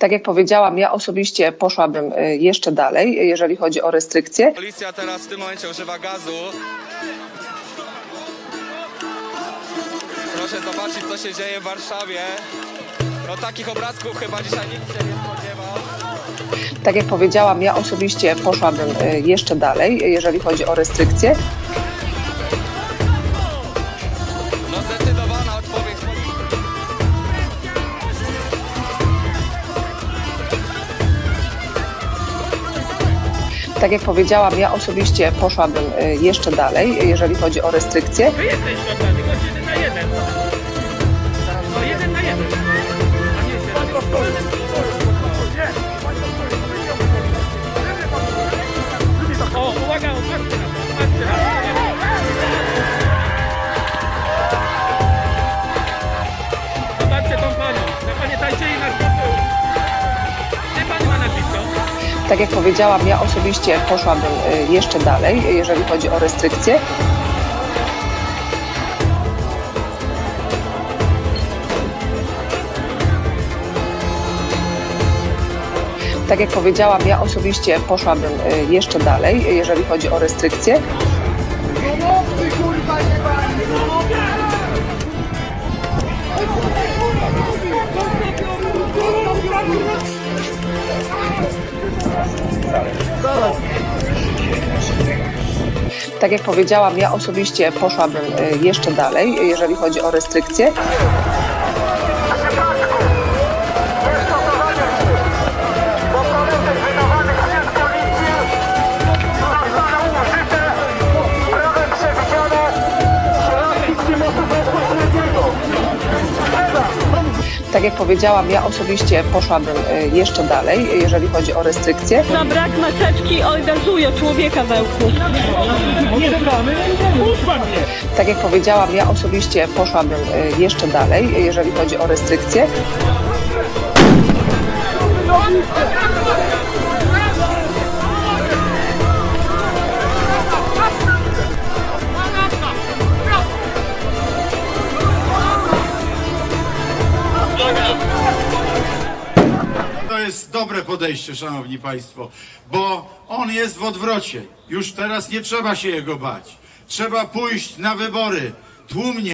Tak jak powiedziałam, ja osobiście poszłabym y, jeszcze dalej, jeżeli chodzi o restrykcje. Policja teraz w tym momencie używa gazu. Proszę zobaczyć, co się dzieje w Warszawie. No takich obrazków chyba dzisiaj nikt się nie spodziewał. Tak jak powiedziałam, ja osobiście poszłabym y, jeszcze dalej, jeżeli chodzi o restrykcje. No zdecydowana Tak jak powiedziałam, ja osobiście poszłabym y, jeszcze dalej, jeżeli chodzi o restrykcje. Tylko jeden na jeden. Tak jak powiedziałam, ja osobiście poszłabym y, jeszcze dalej, jeżeli chodzi o restrykcje. Tak jak powiedziałam, ja osobiście poszłabym y, jeszcze dalej, jeżeli chodzi o restrykcje. Tak jak powiedziałam, ja osobiście poszłabym y, jeszcze dalej, jeżeli chodzi o restrykcje. Tak jak powiedziałam, ja osobiście poszłabym y, jeszcze dalej, jeżeli chodzi o restrykcje. Za brak maseczki orgazuje człowieka we łku. Tak jak powiedziałam, ja osobiście poszłabym y, jeszcze dalej, jeżeli chodzi o restrykcje. Jest dobre podejście, szanowni państwo, bo on jest w odwrocie. Już teraz nie trzeba się jego bać. Trzeba pójść na wybory tłumnie.